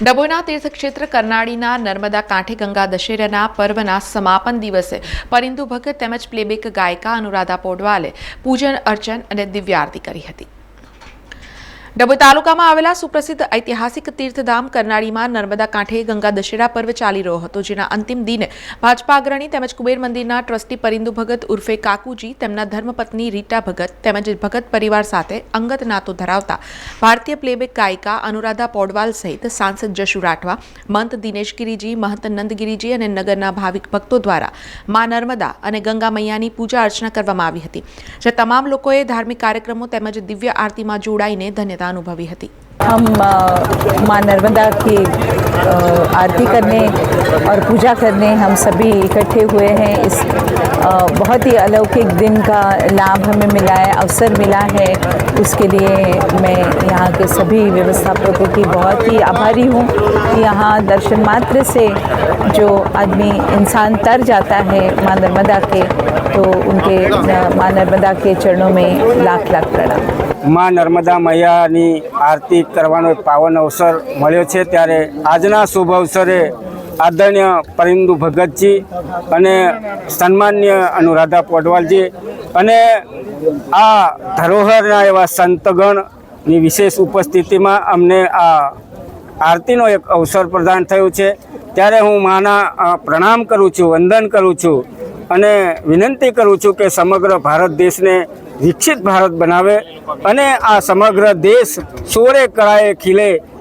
ડભોઈના તીર્થક્ષેત્ર કરનાળીના નર્મદા કાંઠે ગંગા દશેરાના પર્વના સમાપન દિવસે પરિંદુ ભગત તેમજ પ્લેબેક ગાયિકા અનુરાધા પોડવાલે પૂજન અર્ચન અને દિવ્યારતી કરી હતી. ડભોઈ તાલુકામાં આવેલા સુપ્રસિદ્ધ ઐતિહાસિક તીર્થધામ કરનાળીમાં નર્મદા કાંઠે ગંગા દશેરા પર્વ ચાલી રહ્યો હતો, જેના અંતિમ દિને ભાજપા અગ્રણી તેમજ કુબેર મંદિરના ટ્રસ્ટી પરિંદુ ભગત ઉર્ફે કાકુજી, તેમના ધર્મપત્ની રીટા ભગત તેમજ ભગત પરિવાર સાથે અંગત નાતો ધરાવતા ભારતીય પ્લેબેક ગાયિકા અનુરાધા પોડવાલ સહિત સાંસદ જશુ રાઠવા, મંત દિનેશ ગિરીજી, મહંત નંદગીરીજી અને નગરના ભાવિક ભક્તો દ્વારા મા નર્મદા અને ગંગા મૈયાની પૂજા અર્ચના કરવામાં આવી હતી જે તમામ લોકોએ ધાર્મિક કાર્યક્રમો તેમજ દિવ્ય આરતીમાં જોડાઈને ધન્યતા सहायता अनुभवी थी हम माँ नर्मदा की आरती करने और पूजा करने हम सभी इकट्ठे हुए हैं इस बहुत ही अलौकिक दिन का लाभ हमें मिला है अवसर मिला है उसके लिए मैं यहाँ के सभी व्यवस्थापकों की बहुत ही आभारी हूँ कि यहाँ दर्शन मात्र से जो आदमी इंसान तर जाता है माँ नर्मदा के तो उनके अ, माँ नर्मदा के चरणों में लाख लाख प्रणाम માં નર્મદા મૈયાની આરતી કરવાનો એક પાવન અવસર મળ્યો છે ત્યારે આજના શુભ અવસરે આદરણીય પરિંદુ ભગતજી અને સન્માન્ય અનુરાધા પોડવાલજી અને આ ધરોહરના એવા સંતગણની વિશેષ ઉપસ્થિતિમાં અમને આ આરતીનો એક અવસર પ્રદાન થયું છે. ત્યારે હું માના પ્રણામ કરું છું, વંદન કરું છું અને વિનંતી કરું છું કે સમગ્ર ભારત દેશને વિકસિત ભારત બનાવે અને આ સમગ્ર દેશ સોરે કળાએ ખીલે